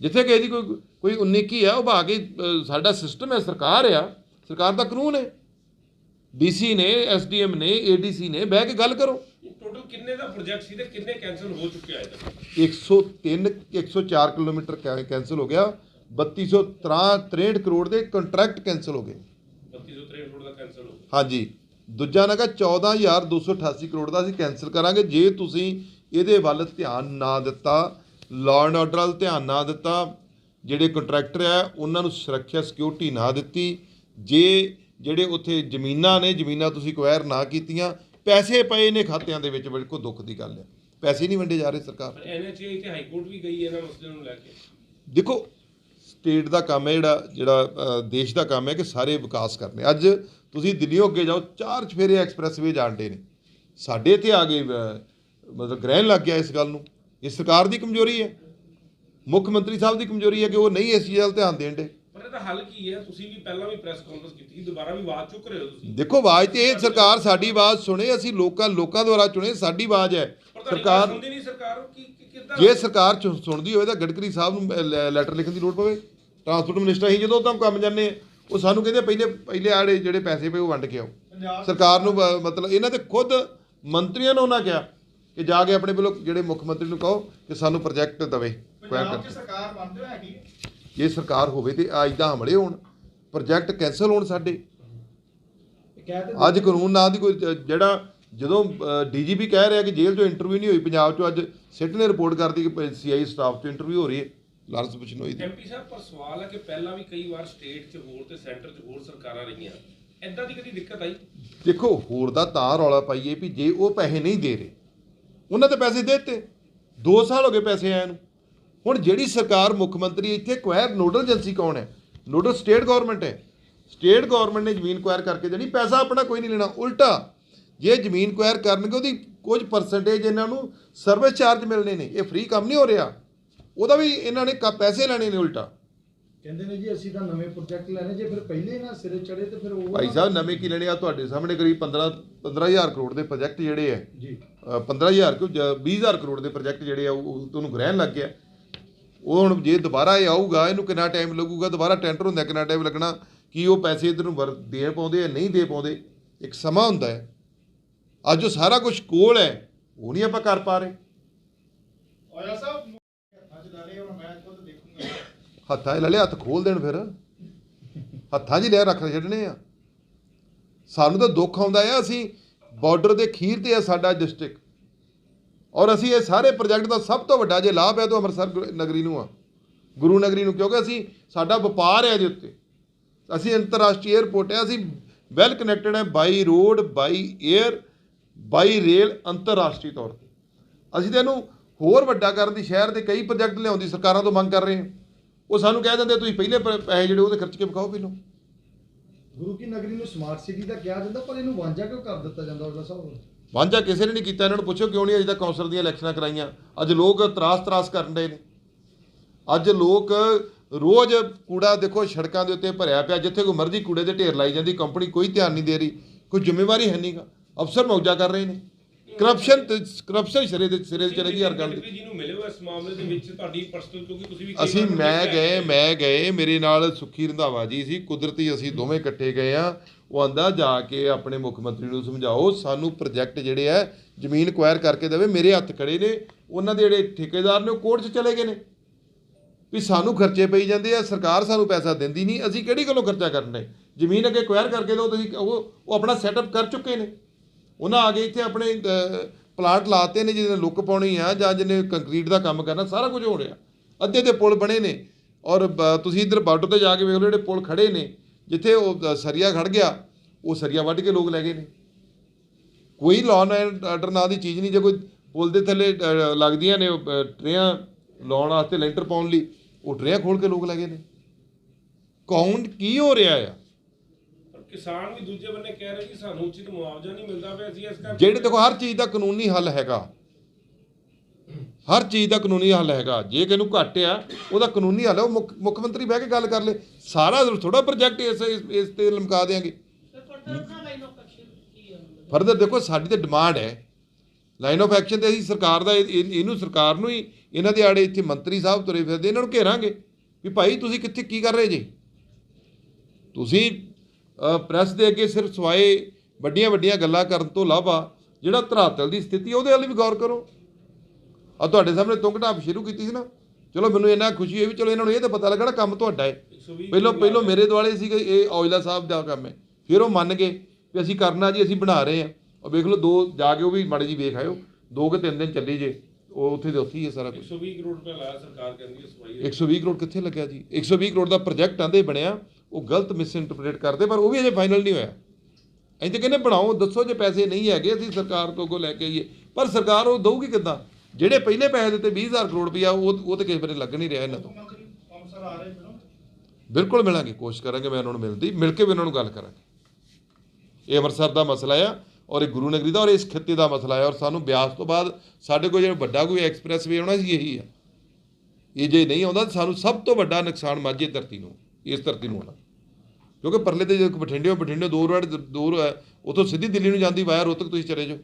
ਜਿੱਥੇ ਕਿਸੇ ਦੀ ਕੋਈ ਕੋਈ 19 ਕੀ ਆ ਉਹ ਭਾ ਕੇ ਸਾਡਾ ਸਿਸਟਮ ਹੈ ਸਰਕਾਰ ਆ। ਸਰਕਾਰ ਦਾ ਕਾਨੂੰਨ ਹੈ। ਡੀਸੀ ਨੇ ਐਸਡੀਐਮ ਨੇ ਏਡੀਸੀ ਨੇ ਬਹਿ ਕੇ ਗੱਲ ਕਰੋ। ਟੋਟਲ ਕਿੰਨੇ ਦਾ ਪ੍ਰੋਜੈਕਟ ਸੀ ਤੇ ਕਿੰਨੇ ਕੈਨਸਲ ਹੋ ਚੁੱਕੇ ਆ ਇਹਦਾ 103 104 ਕਿਲੋਮੀਟਰ ਕੈ- ਕੈਂਸਲ ਹੋ ਗਿਆ। 3263 ਕਰੋੜ ਦੇ ਕੰਟਰੈਕਟ ਕੈਂਸਲ ਹੋ ਗਏ 3263 ਕਰੋੜ ਦਾ ਕੈਨਸਲ ਹੋ ਗਿਆ। ਹਾਂਜੀ। ਦੂਜਾ ਨਗਾ 14288 ਕਰੋੜ ਦਾ ਅਸੀਂ ਕੈਂਸਲ ਕਰਾਂਗੇ। ਜੇ ਤੁਸੀਂ ਇਹਦੇ ਵੱਲ ਧਿਆਨ ਨਾ ਦਿੱਤਾ ਲਾਅ ਐਂਡ ਆਰਡਰ ਵੱਲ ਧਿਆਨ ਨਾ ਦਿੱਤਾ ਜਿਹੜੇ ਕੰਟਰੈਕਟਰ ਆ ਉਹਨਾਂ ਨੂੰ ਸੁਰੱਖਿਆ ਸਿਕਿਉਰਿਟੀ ਨਾ ਦਿੱਤੀ ਜੇ ਜਿਹੜੇ ਉੱਥੇ ਜ਼ਮੀਨਾਂ ਨੇ ਜ਼ਮੀਨਾਂ ਤੁਸੀਂ ਕੁਐਰ ਨਾ ਕੀਤੀਆਂ ਪੈਸੇ ਪਏ ਨੇ ਖਾਤਿਆਂ ਦੇ ਵਿੱਚ ਬਿਲਕੁਲ ਦੁੱਖ ਦੀ ਗੱਲ ਹੈ। ਪੈਸੇ ਨਹੀਂ ਵੰਡੇ ਜਾ ਰਹੇ ਸਰਕਾਰ। ਐਨਐਚਏ ਤੇ ਹਾਈ ਕੋਰਟ ਵੀ ਗਈ ਇਹਨਾਂ ਮਸਲੇ ਨੂੰ ਲੈ ਕੇ। ਦੇਖੋ ਸਟੇਟ ਦਾ ਕੰਮ ਹੈ ਜਿਹੜਾ ਜਿਹੜਾ ਦੇਸ਼ ਦਾ ਕੰਮ ਹੈ ਕਿ ਸਾਰੇ ਵਿਕਾਸ ਕਰਨੇ। ਅੱਜ ਤੁਸੀਂ ਦਿੱਲੀੋਂ ਅੱਗੇ ਜਾਓ ਚਾਰ ਚਫੇਰੇ ਐਕਸਪ੍ਰੈਸਵੇ ਜਾਣਦੇ ਨੇ। ਸਾਡੇ ਇੱਥੇ ਆ ਗਏ ਮਤਲਬ ਗ੍ਰਹਿਣ ਲੱਗ ਗਿਆ ਇਸ ਗੱਲ ਨੂੰ। ਇਹ ਸਰਕਾਰ ਦੀ ਕਮਜ਼ੋਰੀ ਹੈ। ਮੁੱਖ ਮੰਤਰੀ ਸਾਹਿਬ ਦੀ ਕਮਜ਼ੋਰੀ ਹੈ ਕਿ ਉਹ ਨਹੀਂ ਇਸ ਚੀਜ਼ ਵੱਲ ਧਿਆਨ ਦੇਣ ਦੇ ਪਰ ਇਹਦਾ ਹੱਲ ਕੀ ਹੈ? ਤੁਸੀਂ ਵੀ ਪਹਿਲਾਂ ਵੀ ਪ੍ਰੈਸ ਕਾਨਫਰੰਸ ਕੀਤੀ ਸੀ ਦੁਬਾਰਾ ਵੀ ਆਵਾਜ਼ ਚੁੱਕ ਰਹੇ ਹੋ ਤੁਸੀਂ? ਦੇਖੋ ਆਵਾਜ਼ ਤੇ ਇਹ ਸਰਕਾਰ ਸਾਡੀ ਆਵਾਜ਼ ਸੁਣੇ ਅਸੀਂ ਲੋਕਾਂ ਲੋਕਾਂ ਦੁਆਰਾ ਚੁਣੇ ਸਾਡੀ ਆਵਾਜ਼ ਹੈ। ਸਰਕਾਰ ਸੁਣਦੀ ਨਹੀਂ ਸਰਕਾਰ ਕਿ ਕਿ- ਕਿੱਦਾਂ? ਜੇ ਸਰਕਾਰ ਸੁਣਦੀ ਹੋਵੇ ਤਾਂ ਗਡਕਰੀ ਸਾਹਿਬ ਨੂੰ ਲੈਟਰ ਲਿਖਣ ਦੀ ਲੋੜ ਪਵੇ। ਟਰਾਂਸਪੋਰਟ ਮਿਨਿਸਟਰ ਅਸੀਂ ਜਦੋਂ ਤਾਂ ਕੰਮ ਜਾਂਦੇ ਉਹ ਸਾਨੂੰ ਕਹਿੰਦੇ ਪਹਿਲੇ ਪਹਿਲੇ ਆੜੇ ਜਿਹੜੇ ਪੈਸੇ ਪਏ ਉਹ ਵੰਡ ਕੇ ਆਓ। ਸਰਕਾਰ ਨੂੰ ਮਤਲਬ ਇਹਨਾਂ ਦੇ ਖੁਦ ਮੰਤਰੀਆਂ ਨੂੰ ਉਹਨਾਂ ਕਿਹਾ ਕਿ ਜਾ ਕੇ ਆਪਣੇ ਵੱਲੋਂ ਜਿਹੜੇ ਮੁੱਖ ਮੰਤਰੀ ਨੂੰ ਕਹੋ ਕਿ ਸਾਨੂੰ ਪ੍ਰੋਜੈਕਟ ਦਵੇ। ਪੰਜਾਬ ਸਰਕਾਰ ਬਣਦੇ ਹੋ ਹੈਗੀ ਜੇ ਸਰਕਾਰ ਹੋਵੇ ਤੇ ਅੱਜ ਦਾ ਹਮਲੇ ਹੋਣ ਪ੍ਰੋਜੈਕਟ ਕੈਨਸਲ ਹੋਣ ਸਾਡੇ। ਅੱਜ ਕਾਨੂੰਨ ਨਾਂ ਦੀ ਕੋਈ ਜਿਹੜਾ ਜਦੋਂ ਡੀਜੀਪੀ ਕਹਿ ਰਿਹਾ ਕਿ ਜੇਲ੍ਹ 'ਚੋਂ ਇੰਟਰਵਿਊ ਨਹੀਂ ਹੋਈ ਪੰਜਾਬ 'ਚੋਂ ਅੱਜ ਸਿੱਟ ਨੇ ਰਿਪੋਰਟ ਕਰਦੀ ਕਿ ਸੀਆਈ ਸਟਾਫ 'ਚੋਂ ਇੰਟਰਵਿਊ ਹੋ ਰਹੀ ਹੈ। ਲਾਰੈਂਸ ਬਿਸ਼ਨੋਈ ਦੀ ਐਮਪੀ ਸਾਹਿਬ ਪਰ ਸਵਾਲ ਹੈ ਕਿ ਪਹਿਲਾਂ ਵੀ ਕਈ ਵਾਰ ਸਟੇਟ 'ਚ ਹੋਰ ਤੇ ਸੈਂਟਰ 'ਚ ਹੋਰ ਸਰਕਾਰਾਂ ਰਹੀਆਂ। ਐਦਾਂ ਦੀ ਕਦੀ ਦਿੱਕਤ ਆਈ? ਦੇਖੋ ਹੋਰ ਦਾ ਤਾਂ ਰੌਲਾ ਪਾਈਏ ਵੀ ਜੇ ਉਹ ਪੈਸੇ ਨਹੀਂ ਦੇ ਰਹੇ ਉਹਨਾਂ ਤੇ ਪੈਸੇ ਦੇ ਦਿੱਤੇ। 2 ਸਾਲ ਹੋ ਗਏ ਪੈਸੇ ਆਏ ਨੂੰ। ਹੁਣ ਜਿਹੜੀ ਸਰਕਾਰ ਮੁੱਖ ਮੰਤਰੀ ਇੱਥੇ ਕੁਐਰ ਨੋਡਲ ਏਜੰਸੀ ਕੌਣ ਹੈ? ਨੋਡਲ ਸਟੇਟ ਗਵਰਨਮੈਂਟ ਹੈ। ਸਟੇਟ ਗਵਰਨਮੈਂਟ ਨੇ ਜ਼ਮੀਨ ਕੁਐਰ ਕਰਕੇ ਦੇਣੀ ਪੈਸਾ ਆਪਣਾ ਕੋਈ ਨਹੀਂ ਲੈਣਾ। ਉਲਟਾ ਜੇ ਜ਼ਮੀਨ ਕੁਐਰ ਕਰਨਗੇ ਉਹਦੀ ਕੁਝ ਪਰਸੈਂਟੇਜ ਇਹਨਾਂ ਨੂੰ ਸਰਵਿਸ ਚਾਰਜ ਮਿਲਣੇ ਨੇ। ਇਹ ਫ੍ਰੀ ਕੰਮ ਨਹੀਂ ਹੋ ਰਿਹਾ। ਉਹਦਾ ਵੀ ਇਹਨਾਂ ਨੇ ਕ- ਪੈਸੇ ਲੈਣੇ ਨੇ ਉਲਟਾ। ਕਹਿੰਦੇ ਨੇ ਜੀ ਅਸੀਂ ਤਾਂ ਨਵੇਂ ਪ੍ਰੋਜੈਕਟ ਲੈਣੇ ਜੇ ਫਿਰ ਪਹਿਲੇ ਹੀ ਨਾ ਸਿਰੇ ਚੜੇ ਤੇ ਫਿਰ ਉਹ ਭਾਈ ਸਾਹਿਬ ਨਵੇਂ ਕੀ ਲੈਣੇ ਆ ਤੁਹਾਡੇ ਸਾਹਮਣੇ? ਕਰੀਬ 15 15000 ਕਰੋੜ ਦੇ ਪ੍ਰੋਜੈਕਟ ਜਿਹੜੇ ਹੈ ਜੀ। ਅ, 15000 ਕਿਉਂ? 20000 ਕਰੋੜ ਦੇ ਪ੍ਰੋਜੈਕਟ ਜਿਹੜੇ ਆ ਉਹ ਉਹ ਤੁਹਾਨੂੰ ਗ੍ਰਹਿਣ ਲੱਗ ਗਿਆ। ਉਹ ਹੁਣ ਜੇ ਦੁਬਾਰਾ ਇਹ ਆਊਗਾ ਇਹਨੂੰ ਕਿੰਨਾ ਟਾਈਮ ਲੱਗੂਗਾ? ਦੁਬਾਰਾ ਟੈਂਡਰ ਹੁੰਦਾ ਕਿੰਨਾ ਟਾਈਮ ਲੱਗਣਾ? ਕੀ ਉਹ ਪੈਸੇ ਇਧਰ ਨੂੰ ਵਰ ਦੇ ਪਾਉਂਦੇ ਆ ਨਹੀਂ ਦੇ ਪਾਉਂਦੇ? ਇੱਕ ਸਮਾਂ ਹੁੰਦਾ ਹੈ। ਅੱਜ ਉਹ ਸਾਰਾ ਕੁਝ ਕੋਲ ਹੈ ਉਹ ਨਹੀਂ ਆਪਾਂ ਕਰ ਪਾ ਰਹੇ। ਆਇਆ ਸਾਹਿਬ ਅੱਜ ਦਾ ਰਹੇ ਹੁਣ ਮੈਂ ਖੁਦ ਦੇਖੂੰਗਾ ਹੱਥਾਂ 'ਚ ਲੈ ਲਿਆ ਹੱਥ ਖੋਲ ਦੇਣ ਫਿਰ। ਹੱਥਾਂ 'ਚ ਹੀ ਲੈ ਰੱਖ ਛੱਡਣੇ ਆ। ਸਾਨੂੰ ਤਾਂ ਦੁੱਖ ਆਉਂਦਾ ਆ, ਅਸੀਂ ਬਾਰਡਰ ਦੇ ਖੀਰ ਤੇ ਆ ਸਾਡਾ ਡਿਸਟ੍ਰਿਕਟ ਔਰ ਅਸੀਂ ਇਹ ਸਾਰੇ ਪ੍ਰੋਜੈਕਟ ਦਾ ਸਭ ਤੋਂ ਵੱਡਾ ਜੇ ਲਾਭ ਹੈ ਤਾਂ ਅੰਮ੍ਰਿਤਸਰ ਗੁ- ਨਗਰੀ ਨੂੰ ਆ। ਗੁਰੂ ਨਗਰੀ ਨੂੰ, ਕਿਉਂਕਿ ਅਸੀਂ, ਸਾਡਾ ਵਪਾਰ ਹੈ ਇਹਦੇ ਉੱਤੇ। ਅਸੀਂ ਅੰਤਰਰਾਸ਼ਟਰੀ 에ਅਰਪੋਰਟ ਹੈ, ਅਸੀਂ ਵੈਲ ਕਨੈਕਟਡ ਹੈ by road by air by rail ਅੰਤਰਰਾਸ਼ਟਰੀ ਤੌਰ ਤੇ। ਅਸੀਂ ਤਾਂ ਇਹਨੂੰ ਹੋਰ ਵੱਡਾ ਕਰਨ ਦੀ ਸ਼ਹਿਰ ਦੇ ਕਈ ਪ੍ਰੋਜੈਕਟ ਲਿਆਉਣ ਦੀ ਸਰਕਾਰਾਂ ਤੋਂ ਮੰਗ ਕਰ ਰਹੇ ਹਾਂ। ਉਹ ਸਾਨੂੰ ਕਹਿ ਦਿੰਦੇ ਤੁਸੀਂ ਪਹਿਲੇ ਪ- ਪੈਸੇ ਜਿਹੜੇ ਉਹਦੇ ਖਰਚ ਕੇ ਵਿਖਾਓ ਪਹਿਲੋਂ। ਗੁਰੂ ਕੀ ਨਗਰੀ ਨੂੰ ਸਮਾਰਟ ਸਿਟੀ ਦਾ ਕਿਹਾ ਜਾਂਦਾ ਪਰ ਇਹਨੂੰ ਵਾਂਝਾ ਕਿਉਂ ਕਰ ਦਿੱਤਾ ਜਾਂਦਾ ਉਹਦਾ ਸਾਹਿਬ ਵਾਂਝਾ ਕਿਸੇ ਨੇ ਨਹੀਂ ਕੀਤਾ ਇਹਨਾਂ ਨੂੰ ਪੁੱਛੋ ਕਿਉਂ ਨਹੀਂ ਅਜੇ ਤੱਕ ਕੌਂਸਲ ਦੀਆਂ ਇਲੈਕਸ਼ਨਾਂ ਕਰਾਈਆਂ। ਅੱਜ ਲੋਕ ਤਰਾਸ ਤਰਾਸ ਕਰਨ ਦੇ ਨੇ। ਅੱਜ ਲੋਕ ਰੋਜ਼ ਕੂੜਾ ਦੇਖੋ ਸੜਕਾਂ ਦੇ ਉੱਤੇ ਭਰਿਆ ਪਿਆ ਜਿੱਥੇ ਕੋਈ ਮਰਜ਼ੀ ਕੂੜੇ ਦੇ ਢੇਰ ਲਾਈ ਜਾਂਦੀ ਕੰਪਨੀ ਕੋਈ ਧਿਆਨ ਨਹੀਂ ਦੇ ਰਹੀ ਕੋਈ ਜ਼ਿੰਮੇਵਾਰੀ ਹੈ ਨਹੀਂਗਾ ਅਫਸਰ ਮੌਜਾ ਕਰ ਰਹੇ ਨੇ। ਕਰਪਸ਼ਨ ਕਰਪਸ਼ਨ ਸਿਰੇ ਦੇ ਸਿਰੇ ਤੇ ਚਲੇ ਗਈ ਹਰ ਗੱਲ ਦੀ ਜੀ ਨੂੰ ਮਿਲੇ ਹੋ ਇਸ ਮਾਮਲੇ ਦੇ ਵਿੱਚ ਤੁਹਾਡੀ ਪਰਸਨਲ ਕਿਉਂਕਿ ਤੁਸੀਂ ਵੀ ਅਸੀਂ ਮੈਂ ਗਏ ਮੈਂ ਗਏ ਮੇਰੇ ਨਾਲ ਸੁਖੀ ਰੰਧਾਵਾ ਜੀ ਸੀ ਕੁਦਰਤੀ ਅਸੀਂ ਦੋਵੇਂ ਇਕੱਠੇ ਗਏ ਆ ਉਹ ਆਂਦਾ ਜਾ ਕੇ ਆਪਣੇ ਮੁੱਖ ਮੰਤਰੀ ਨੂੰ ਸਮਝਾਓ ਸਾਨੂੰ ਪ੍ਰੋਜੈਕਟ ਜਿਹੜੇ ਆ ਜ਼ਮੀਨ ਕੁਆਇਰ ਕਰਕੇ ਦੇਵੇ ਮੇਰੇ ਹੱਥ ਖੜੇ ਨੇ ਉਹਨਾਂ ਦੇ ਜਿਹੜੇ ਠੇਕੇਦਾਰ ਨੇ ਉਹ ਕੋਰਟ 'ਚ ਚਲੇ ਗਏ ਨੇ। ਵੀ ਸਾਨੂੰ ਖਰਚੇ ਪਈ ਜਾਂਦੇ ਆ ਸਰਕਾਰ ਸਾਨੂੰ ਪੈਸਾ ਦਿੰਦੀ ਨਹੀਂ ਅਸੀਂ ਕਿਹੜੀ ਗੱਲੋਂ ਖਰਚਾ ਕਰਨ ਦੇ ਜ਼ਮੀਨ ਅੱਗੇ ਕੁਆਇਰ ਕਰਕੇ ਦਿਓ ਤੁਸੀਂ ਉਹ ਉਹ ਆਪਣਾ ਸੈਟਅਪ ਕਰ ਚੁੱਕੇ ਨੇ। ਉਹਨਾਂ ਆ ਕੇ ਇੱਥੇ ਆਪਣੇ ਪਲਾਟ ਲਾਤੇ ਨੇ ਜਿਹਨੇ ਲੁੱਕ ਪਾਉਣੀ ਆ ਜਾਂ ਜਿਹਨੇ ਕੰਕਰੀਟ ਦਾ ਕੰਮ ਕਰਨਾ ਸਾਰਾ ਕੁਝ ਹੋ ਰਿਹਾ। ਅੱਧੇ ਦੇ ਪੁਲ ਬਣੇ ਨੇ। ਔਰ ਬ- ਤੁਸੀਂ ਇੱਧਰ ਬਾਰਡਰ ਤੇ ਜਾ ਕੇ ਵੇਖ ਲਓ ਜਿਹੜੇ ਪੁਲ ਖੜੇ ਨੇ ਜਿੱਥੇ ਉਹ ਅ, ਸਰੀਆ ਖੜ ਗਿਆ ਉਹ ਸਰੀਆ ਵੱਢ ਕੇ ਲੋਕ ਲੈ ਗਏ ਨੇ। ਕੋਈ ਲਾਅ ਐਂਡ ਆਰਡਰ ਨਾਂ ਦੀ ਚੀਜ਼ ਨਹੀਂ ਜੇ ਕੋਈ ਪੁਲ ਦੇ ਥੱਲੇ ਲੱਗਦੀਆਂ ਨੇ ਟਰੇਆਂ ਲਾਉਣ ਵਾਸਤੇ ਲੈਂਟਰ ਪਾਉਣ ਲਈ ਉਹ ਟਰੇਆਂ ਖੋਲ ਕੇ ਲੋਕ ਲੈ ਗਏ ਨੇ। ਕੌਣ ਕੀ ਹੋ ਰਿਹਾ ਆ? ਕਿਸਾਨ ਵੀ ਦੂਜੇ ਬੰਨੇ ਕਹਿ ਰਹੇ ਕਿ ਸਾਨੂੰ ਉਚਿਤ ਮੁਆਵਜ਼ਾ ਨਹੀਂ ਮਿਲਦਾ ਪਿਆ ਅਸੀਂ ਇਸ ਕਰਕੇ ਜਿਹੜੇ ਦੇਖੋ ਹਰ ਚੀਜ਼ ਦਾ ਕਾਨੂੰਨੀ ਹੱਲ ਹੈਗਾ। ਹਰ ਚੀਜ਼ ਦਾ ਕਾਨੂੰਨੀ ਹੱਲ ਹੈਗਾ। ਜੇ ਕਿਸੇ ਨੂੰ ਘੱਟ ਆ ਉਹਦਾ ਕਾਨੂੰਨੀ ਹੱਲ ਹੈ। ਉਹ ਮੁੱਖ ਮੰਤਰੀ ਬਹਿ ਕੇ ਗੱਲ ਕਰ ਲੇ। ਸਾਰਾ ਥੋੜਾ ਪ੍ਰੋਜੈਕਟ ਇਸ ਇਸ- ਤੇ ਲਮਕਾ ਦੇਾਂਗੇ ਫਰਦਰ ਦੇਖੋ ਸਾਡੀ ਤੇ ਡਿਮਾਂਡ ਹੈ। ਲਾਈਨ ਆਫ ਐਕਸ਼ਨ ਤੇ ਅਸੀਂ ਸਰਕਾਰ ਦਾ ਇਹ- ਇਹ- ਇਹਨੂੰ ਸਰਕਾਰ ਨੂੰ ਹੀ ਇਹਨਾਂ ਦੇ ਆੜੇ ਇੱਥੇ ਮੰਤਰੀ ਸਾਹਿਬ ਤੁਰੇ ਫਿਰਦੇ ਇਹਨਾਂ ਨੂੰ ਘੇਰਾਂਗੇ। ਵੀ ਭਾਈ ਤੁਸੀਂ ਕਿੱਥੇ ਕੀ ਕਰ ਰਹੇ ਜੀ? ਤੁਸੀਂ ਪ੍ਰੈਸ ਦੇ ਅੱਗੇ ਸਿਰਫ ਸਵਾਏ ਵੱਡੀਆਂ ਵੱਡੀਆਂ ਗੱਲਾਂ ਕਰਨ ਤੋਂ ਇਲਾਵਾ ਜਿਹੜਾ ਧਰਾਤਲ ਦੀ ਸਥਿਤੀ ਉਹਦੇ ਵੱਲ ਵੀ ਗੌਰ ਕਰੋ। ਆ ਤੁਹਾਡੇ ਸਾਹਮਣੇ ਤੁੰਗ ਢਾਪ ਸ਼ੁਰੂ ਕੀਤੀ ਸੀ ਨਾ। ਚਲੋ ਮੈਨੂੰ ਇੰਨਾ ਖੁਸ਼ੀ ਹੋਈ ਵੀ ਚਲੋ ਇਹਨਾਂ ਨੂੰ ਇਹ ਤਾਂ ਪਤਾ ਲੱਗਣਾ ਕੰਮ ਤੁਹਾਡਾ ਹੈ। 120 ਪਹਿਲਾਂ ਪਹਿਲਾਂ ਮੇਰੇ ਦੁਆਲੇ ਸੀਗੇ ਇਹ ਔਜਲਾ ਸਾਹਿਬ ਦਾ ਕੰਮ ਹੈ। ਫਿਰ ਉਹ ਮੰਨ ਗਏ ਵੀ ਅਸੀਂ ਕਰਨਾ ਜੀ ਅਸੀਂ ਬਣਾ ਰਹੇ ਹਾਂ। ਉਹ ਵੇਖ ਲਓ ਦੋ ਜਾ ਕੇ ਉਹ ਵੀ ਮਾੜੀ ਜੀ ਵੇਖ ਆਇਓ। ਦੋ ਕਿ ਤਿੰਨ ਦਿਨ ਚੱਲੀ ਜੇ। ਉਹ ਉੱਥੇ ਦੇ ਉੱਥੇ ਹੀ ਹੈ ਸਾਰਾ ਕੁਝ 120 ਕਰੋੜ ਰੁਪਏ ਲਾਇਆ ਸਰਕਾਰ ਕਹਿੰਦੀ ਹੈ ਸਫ਼ਾਈ 120 ਕਰੋੜ ਕਿੱਥੇ ਲੱਗਿਆ ਜੀ? 120 ਕਰੋੜ ਦਾ ਪ੍ਰੋਜੈਕਟ ਆਂਦੇ ਬਣਿਆ। ਉਹ ਗਲਤ ਮਿਸਇੰਟਰਪ੍ਰੀਟ ਕਰਦੇ, ਪਰ ਉਹ ਵੀ ਅਜੇ ਫਾਈਨਲ ਨਹੀਂ ਹੋਇਆ। ਅਸੀਂ ਤਾਂ ਕਹਿੰਦੇ ਬਣਾਓ, ਦੱਸੋ ਜੇ ਪੈਸੇ ਨਹੀਂ ਹੈਗੇ, ਅਸੀਂ ਸਰਕਾਰ ਤੋਂ ਕੋ ਲੈ ਕੇ ਆਈਏ। ਪਰ ਸਰਕਾਰ ਉਹ ਦਊਗੀ ਕਿੱਦਾਂ? ਜਿਹੜੇ ਪਹਿਲੇ ਪੈਸੇ ਦਿੱਤੇ 20000 ਕਰੋੜ ਰੁਪਇਆ, ਉਹ ਉਹ ਤੇ ਕਿਸੇ ਵੇਲੇ ਲੱਗ ਨਹੀਂ ਰਿਹਾ ਇਹਨਾਂ ਤੋਂ। ਬਿਲਕੁਲ ਮਿਲਾਂਗੇ, ਕੋਸ਼ਿਸ਼ ਕਰਾਂਗੇ ਮੈਂ ਉਹਨਾਂ ਨੂੰ ਮਿਲਦੀ ਮਿਲ ਕੇ ਵੀ ਉਹਨਾਂ ਨੂੰ ਗੱਲ ਕਰਾਂਗੇ। ਇਹ ਅੰਮ੍ਰਿਤਸਰ ਦਾ ਮਸਲਾ ਆ, ਔਰ ਇਹ ਗੁਰੂ ਨਗਰੀ ਦਾ, ਔਰ ਇਸ ਖਿੱਤੇ ਦਾ ਮਸਲਾ ਹੈ ਔਰ ਸਾਨੂੰ ਬਿਆਸ ਤੋਂ ਬਾਅਦ ਸਾਡੇ ਕੋਲ ਜਿਹੜਾ ਵੱਡਾ ਕੋਈ ਐਕਸਪ੍ਰੈਸਵੇ ਆਉਣਾ ਸੀ, ਇਹੀ ਆ। ਇਹ ਜੇ ਨਹੀਂ ਆਉਂਦਾ ਤਾਂ ਸਾਨੂੰ ਸਭ ਤੋਂ ਵੱਡਾ ਨੁਕਸਾਨ ਮਾਝੇ ਧਰਤੀ ਨੂੰ। ਇਸ ਧਰਤੀ ਨੂੰ ਆਉਣਾ। ਕਿਉਂਕਿ ਪਰਲੇ ਤੇ ਜੇ ਬਠਿੰਡੇ ਹੋ, ਬਠਿੰਡੇ ਦੂਰ ਵਾੜ ਦੂਰ ਹੈ, ਉਥੋਂ ਸਿੱਧੀ ਦਿੱਲੀ ਨੂੰ ਜਾਂਦੀ ਵਾਇਆ ਰੋਤਕ ਤੁਸੀਂ ਚਲੇ ਜਾਓ।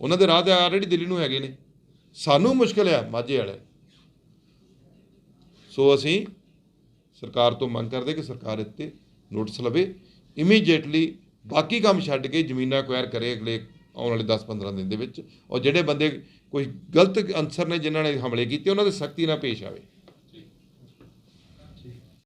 ਉਹਨਾਂ ਦੇ ਰਾਹ ਤੇ ਆਲਰੇਡੀ ਦਿੱਲੀ ਨੂੰ ਹੈਗੇ ਨੇ। ਸਾਨੂੰ ਮੁਸ਼ਕਲ ਆ, ਮਾਝੇ ਵਾਲੇ। ਸੋ ਅਸੀਂ ਸਰਕਾਰ ਤੋਂ ਮੰਗ ਕਰਦੇ ਕਿ ਸਰਕਾਰ ਇੱਥੇ ਨੋਟਿਸ ਲਵੇ। ਇਮੀਡੀਏਟਲੀ ਬਾਕੀ ਕੰਮ ਛੱਡ ਕੇ ਜ਼ਮੀਨਾਂ ਅਕਵਾਇਰ ਕਰੇ ਅਗਲੇ ਆਉਣ ਵਾਲੇ 10-15 ਦਿਨ ਦੇ ਵਿੱਚ। ਔਰ ਜਿਹੜੇ ਬੰਦੇ ਕੋਈ ਗਲਤ ਅਨਸਰ ਨੇ, ਜਿਨ੍ਹਾਂ ਨੇ ਹਮਲੇ ਕੀਤੇ, ਉਹਨਾਂ ਦੇ ਸਖਤੀ ਨਾਲ ਪੇਸ਼ ਆਵੇ।